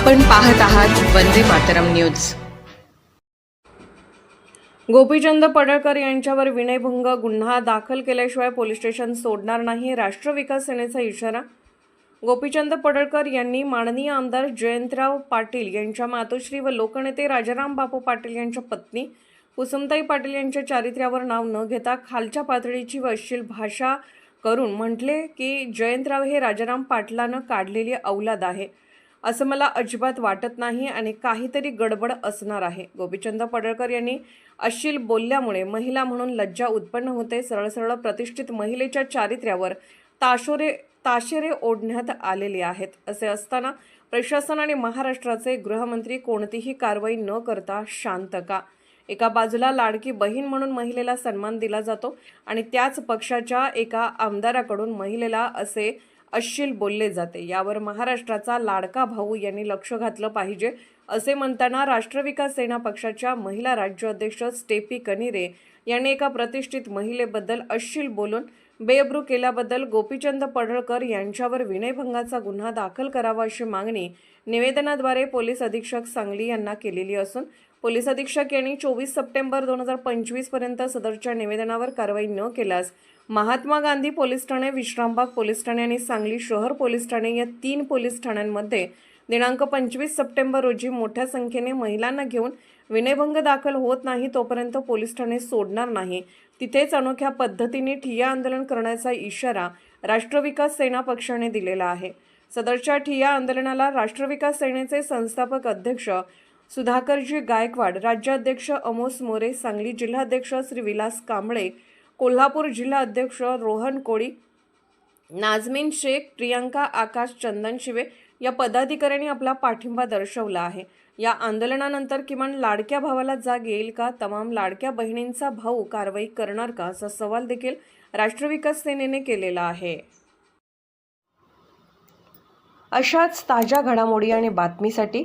आपण पाहत आहात वंदे मातरम न्यूज. गोपीचंद पडळकर यांच्यावर विनयभंग गुन्हा दाखल केल्याशिवाय पोलीस स्टेशन सोडणार नाही राष्ट्र विकास सेनेचा इशारा. गोपीचंद पडळकर यांनी माननीय आमदार जयंतराव पाटील यांच्या मातोश्री व लोकनेते राजाराम बापू पाटील यांच्या पत्नी कुसुमताई पाटील यांच्या चारित्र्यावर नाव न घेता खालच्या पातळीची व अश्लील भाषा करून म्हटले की जयंतराव हे राजाराम पाटलानं काढलेली औलाद आहे. असं मला अजिबात वाटत नाही आणि काहीतरी गडबड असणार आहे. गोपीचंद पडळकर यांनी अश्लील बोलल्यामुळे महिला म्हणून लज्जा उत्पन्न होते. सरळ सरळ प्रतिष्ठित महिलेच्या चारित्र्यावर ताशोरे ताशेरे ओढण्यात आलेले आहेत. असे असताना प्रशासन आणि महाराष्ट्राचे गृहमंत्री कोणतीही कारवाई न करता शांत का? एका बाजूला लाडकी बहीण म्हणून महिलेला सन्मान दिला जातो आणि त्याच पक्षाच्या एका आमदाराकडून महिलेला असे अश्लील बोलले जाते. यावर महाराष्ट्राचा लाडका भाऊ यांनी लक्ष घातलं पाहिजे असे म्हणताना राष्ट्रविकास सेना पक्षाच्या महिला राज्य अध्यक्ष स्टेपी कनिरे यांनी एका प्रतिष्ठित महिलेबद्दल अश्लील बोलून बेअब्रू केल्याबद्दल गोपीचंद पडळकर यांच्यावर विनयभंगाचा गुन्हा दाखल करावा अशी मागणी निवेदनाद्वारे पोलीस अधीक्षक सांगली यांना केलेली असून पोलीस अधीक्षक यांनी चोवीस सप्टेंबर दोन हजार पंचवीसपर्यंत सदरच्या निवेदनावर कारवाई न केल्यास महात्मा गांधी पोलीस ठाणे विश्रामबाग पोलीस ठाणे आणि सांगली शहर पोलीस ठाणे या तीन पोलीस ठाण्यांमध्ये दिनांक पंचवीस सप्टेंबर रोजी मोठ्या संख्येने महिलांना घेऊन विनयभंग दाखल होत नाही तोपर्यंत पोलीस ठाणे सोडणार नाही. तिथेच अनोख्या पद्धतीने ठिय्या आंदोलन करण्याचा इशारा राष्ट्रविकास सेना पक्षाने दिलेला आहे. सदरच्या ठिय्या आंदोलनाला राष्ट्रविकास सेनेचे संस्थापक अध्यक्ष सुधाकरजी गायकवाड राज्याध्यक्ष अमोस मोरे सांगली जिल्हाध्यक्ष श्री विलास कांबळे कोल्हापूर जिल्हा अध्यक्ष रोहन कोळी नाझमीन शेख प्रियांका आकाश चंदन शिवे या पदाधिकाऱ्यांनी आपला पाठिंबा दर्शवला आहे. या आंदोलनानंतर किमान लाडक्या भावाला जाग येईल का? तमाम लाडक्या बहिणींचा भाऊ कारवाई करणार का? असा सवाल देखील राष्ट्रविकास सेनेने केलेला आहे. अशाच ताज्या घडामोडी आणि बातमीसाठी